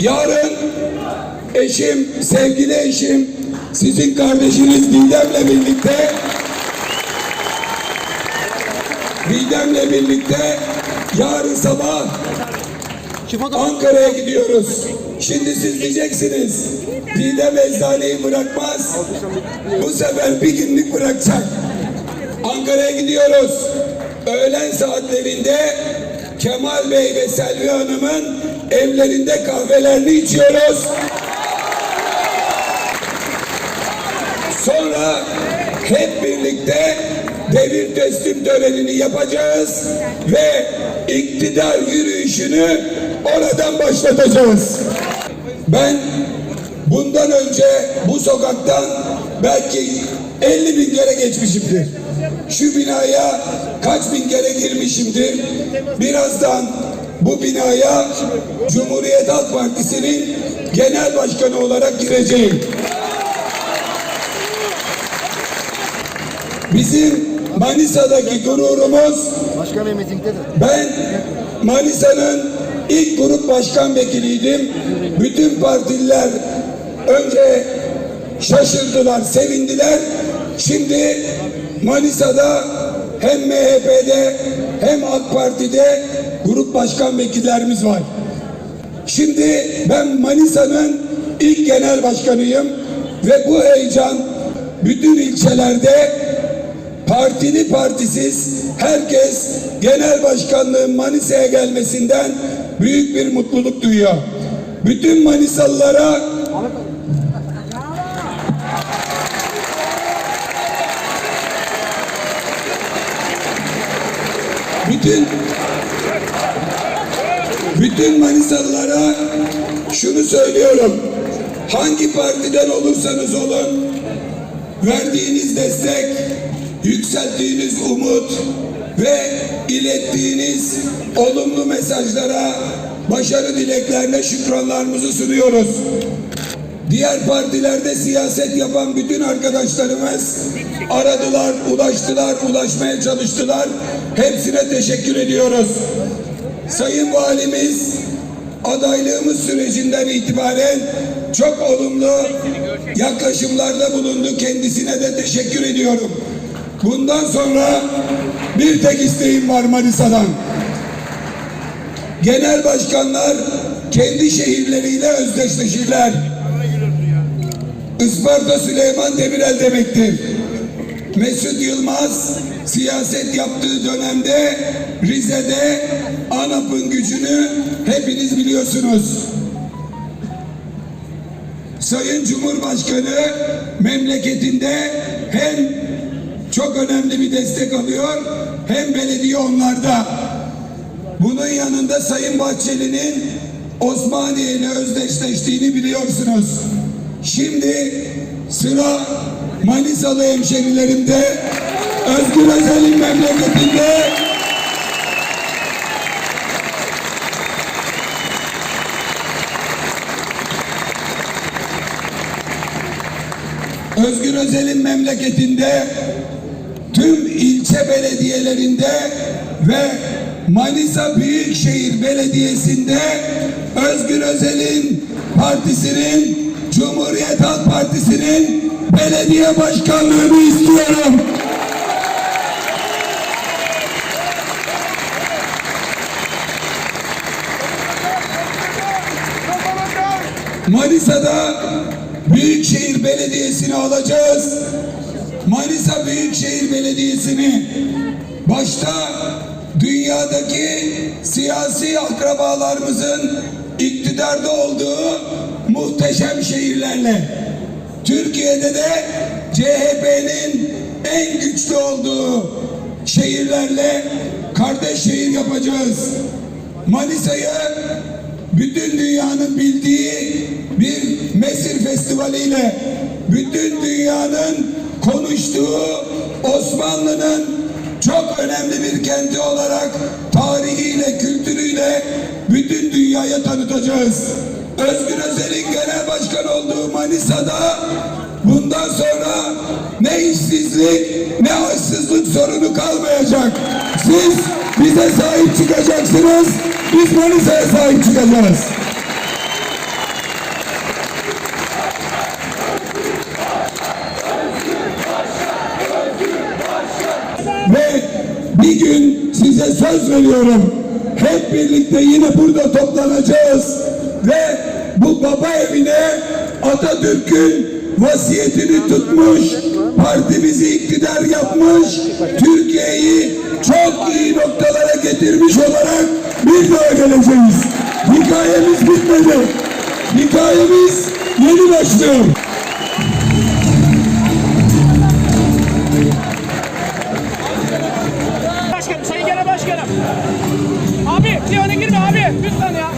Yarın eşim, sevgili eşim, sizin kardeşiniz Didem'le birlikte Didem'le birlikte yarın sabah Ankara'ya gidiyoruz. Şimdi siz diyeceksiniz Didem eczaneyi bırakmaz. Bu sefer bir günlük bırakacak. Ankara'ya gidiyoruz. Öğlen saatlerinde Kemal Bey ve Selvi Hanım'ın evlerinde kahvelerini içiyoruz. Sonra hep birlikte devir teslim törenini yapacağız ve iktidar yürüyüşünü oradan başlatacağız. Ben bundan önce bu sokaktan belki 50 bin kere geçmişimdir. Şu binaya kaç bin kere girmişimdir. Birazdan bu binaya Cumhuriyet Halk Partisi'nin genel başkanı olarak gireceğim. Bizim Manisa'daki gururumuz Başkanım mitingde de. ben Manisa'nın ilk grup başkan vekiliydim. Bütün partililer önce şaşırdılar, sevindiler. Şimdi Manisa'da hem MHP'de hem AK Parti'de başkan vekillerimiz var. Şimdi ben Manisa'nın ilk genel başkanıyım ve bu heyecan bütün ilçelerde partili partisiz herkes genel başkanlığın Manisa'ya gelmesinden büyük bir mutluluk duyuyor. Bütün Manisalılara bütün bütün Manisalılara şunu söylüyorum. Hangi partiden olursanız olun verdiğiniz destek, yükselttiğiniz umut ve ilettiğiniz olumlu mesajlara başarı dileklerine şükranlarımızı sunuyoruz. Diğer partilerde siyaset yapan bütün arkadaşlarımız aradılar, ulaştılar, ulaşmaya çalıştılar. Hepsine teşekkür ediyoruz. Sayın Valimiz adaylığımız sürecinden itibaren çok olumlu yaklaşımlarda bulundu. Kendisine de teşekkür ediyorum. Bundan sonra bir tek isteğim var Manisa'dan. Genel başkanlar kendi şehirleriyle özdeşleşirler. Isparta Süleyman Demirel demektir. Mesut Yılmaz siyaset yaptığı dönemde Rize'de ANAP'ın gücünü hepiniz biliyorsunuz. Sayın Cumhurbaşkanı memleketinde hem çok önemli bir destek alıyor hem belediye onlarda. Bunun yanında Sayın Bahçeli'nin Osmaniye ile özdeşleştiğini biliyorsunuz. Şimdi sıra Manisalı hemşerilerimde Özgür Özel'in memleketinde. Özgür Özel'in memleketinde tüm ilçe belediyelerinde ve Manisa Büyükşehir Belediyesi'nde Özgür Özel'in partisinin Cumhuriyet Halk Partisi'nin belediye başkanlığını istiyorum. Manisa'da Büyükşehir Belediyesi'ni alacağız. Manisa Büyükşehir Belediyesi'ni başta dünyadaki siyasi akrabalarımızın iktidarda olduğu muhteşem şehirlerle Türkiye'de de CHP'nin en güçlü olduğu şehirlerle kardeş şehir yapacağız. Manisa'yı bütün dünyanın bildiği bir Mesir Festivali ile bütün dünyanın konuştuğu Osmanlı'nın çok önemli bir kenti olarak tarihiyle, kültürüyle bütün dünyaya tanıtacağız. Özgür Özel'in genel başkan olduğu Manisa'da bundan sonra ne işsizlik ne açsızlık sorunu kalmayacak. Siz bize sahip çıkacaksınız, biz Manisa'ya sahip çıkacağız. Ve bir gün size söz veriyorum. Hep birlikte yine burada toplanacağız ve bu baba evine Atatürk'ün vasiyetini tutmuş, partimizi iktidar yapmış, Türkiye'yi çok iyi noktalara getirmiş olarak bir daha geleceğiz. Hikayemiz bitmedi. Hikayemiz yeni başlıyor. Başkanım, Sayın Genel Başkanım. Abi, bir öne girme abi. Lütfen ya.